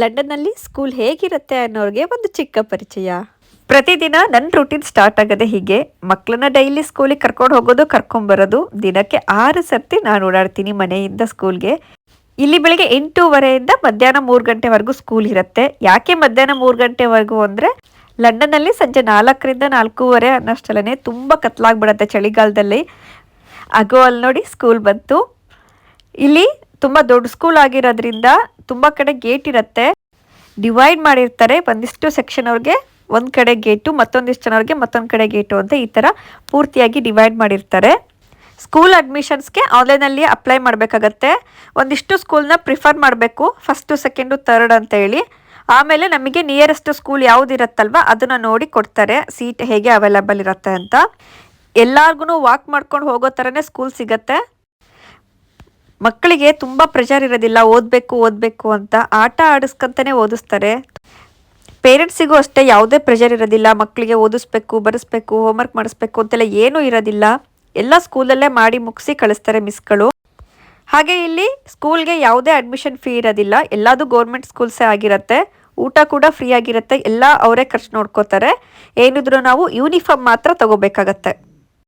ಲಂಡನ್ನಲ್ಲಿ ಸ್ಕೂಲ್ ಹೇಗಿರುತ್ತೆ ಅನ್ನೋರಿಗೆ ಒಂದು ಚಿಕ್ಕ ಪರಿಚಯ. ಪ್ರತಿದಿನ ನನ್ನ ರೂಟೀನ್ ಸ್ಟಾರ್ಟ್ ಆಗೋದೇ ಹೀಗೆ ಮಕ್ಕಳನ್ನ ಡೈಲಿ ಸ್ಕೂಲಿಗೆ ಕರ್ಕೊಂಡು ಹೋಗೋದು ಕರ್ಕೊಂಬರೋದು ದಿನಕ್ಕೆ ಆರು ಸರ್ತಿ ನಾನು ಓಡಾಡ್ತೀನಿ ಮನೆಯಿಂದ ಸ್ಕೂಲ್ಗೆ ಇಲ್ಲಿ ಬೆಳಿಗ್ಗೆ ಎಂಟೂವರೆಯಿಂದ ಮಧ್ಯಾಹ್ನ ಮೂರು ಗಂಟೆವರೆಗೂ ಸ್ಕೂಲ್ ಇರುತ್ತೆ. ಯಾಕೆ ಮಧ್ಯಾಹ್ನ ಮೂರು ಗಂಟೆವರೆಗೂ ಅಂದರೆ ಲಂಡನ್ನಲ್ಲಿ ಸಂಜೆ ನಾಲ್ಕರಿಂದ ನಾಲ್ಕೂವರೆ ಅನ್ನೋಷ್ಟಲ್ಲೇ ತುಂಬ ಕತ್ಲಾಗ್ಬಿಡತ್ತೆ ಚಳಿಗಾಲದಲ್ಲಿ. ಆಗೋ ಅಲ್ಲಿ ನೋಡಿ ಸ್ಕೂಲ್ ಬಂತು. ಇಲ್ಲಿ ತುಂಬ ದೊಡ್ಡ ಸ್ಕೂಲ್ ಆಗಿರೋದ್ರಿಂದ ತುಂಬ ಕಡೆ ಗೇಟ್ ಇರುತ್ತೆ. ಡಿವೈಡ್ ಮಾಡಿರ್ತಾರೆ ಒಂದಿಷ್ಟು ಸೆಕ್ಷನ್ ಅವ್ರಿಗೆ, ಒಂದು ಕಡೆ ಗೇಟು ಮತ್ತೊಂದಿಷ್ಟು ಜನರಿಗೆ ಮತ್ತೊಂದು ಕಡೆ ಗೇಟು ಅಂತ ಈ ಥರ ಪೂರ್ತಿಯಾಗಿ ಡಿವೈಡ್ ಮಾಡಿರ್ತಾರೆ. ಸ್ಕೂಲ್ ಅಡ್ಮಿಷನ್ಸ್ಗೆ ಆನ್ಲೈನಲ್ಲಿ ಅಪ್ಲೈ ಮಾಡಬೇಕಾಗತ್ತೆ. ಒಂದಿಷ್ಟು ಸ್ಕೂಲ್ನ ಪ್ರಿಫರ್ ಮಾಡಬೇಕು ಫಸ್ಟು ಸೆಕೆಂಡು ತರ್ಡ್ ಅಂತ ಹೇಳಿ. ಆಮೇಲೆ ನಮಗೆ ನಿಯರೆಸ್ಟ್ ಸ್ಕೂಲ್ ಯಾವುದಿರತ್ತಲ್ವ ಅದನ್ನು ನೋಡಿ ಕೊಡ್ತಾರೆ ಸೀಟ್ ಹೇಗೆ ಅವೈಲಬಲ್ ಇರುತ್ತೆ ಅಂತ. ಎಲ್ಲಾರ್ಗು ವಾಕ್ ಮಾಡ್ಕೊಂಡು ಹೋಗೋ ಥರನೇ ಸ್ಕೂಲ್ ಸಿಗತ್ತೆ. ಮಕ್ಕಳಿಗೆ ತುಂಬ ಪ್ರೆಷರ್ ಇರೋದಿಲ್ಲ, ಓದಬೇಕು ಓದಬೇಕು ಅಂತ ಆಟ ಆಡಿಸ್ಕೊಂತಾನೆ ಓದಿಸ್ತಾರೆ. ಪೇರೆಂಟ್ಸಿಗೂ ಅಷ್ಟೇ ಯಾವುದೇ ಪ್ರೆಷರ್ ಇರೋದಿಲ್ಲ, ಮಕ್ಕಳಿಗೆ ಓದಿಸ್ಬೇಕು, ಬರೆಸ್ಬೇಕು ಹೋಮ್ವರ್ಕ್ ಮಾಡಿಸ್ಬೇಕು ಅಂತೆಲ್ಲ ಏನೂ ಇರೋದಿಲ್ಲ. ಎಲ್ಲ ಸ್ಕೂಲಲ್ಲೇ ಮಾಡಿ ಮುಗಿಸಿ ಕಳಿಸ್ತಾರೆ ಮಿಸ್ಗಳು ಹಾಗೆ ಇಲ್ಲಿ ಸ್ಕೂಲ್ಗೆ ಯಾವುದೇ ಅಡ್ಮಿಷನ್ ಫೀ ಇರೋದಿಲ್ಲ, ಎಲ್ಲದೂ ಗೌರ್ಮೆಂಟ್ ಸ್ಕೂಲ್ಸೇ ಆಗಿರುತ್ತೆ. ಊಟ ಕೂಡ ಫ್ರೀ ಆಗಿರುತ್ತೆ, ಎಲ್ಲ ಅವರೇ ಖರ್ಚು ನೋಡ್ಕೋತಾರೆ. ಏನಿದ್ರು ನಾವು ಯೂನಿಫಾರ್ಮ್ ಮಾತ್ರ ತಗೋಬೇಕಾಗತ್ತೆ.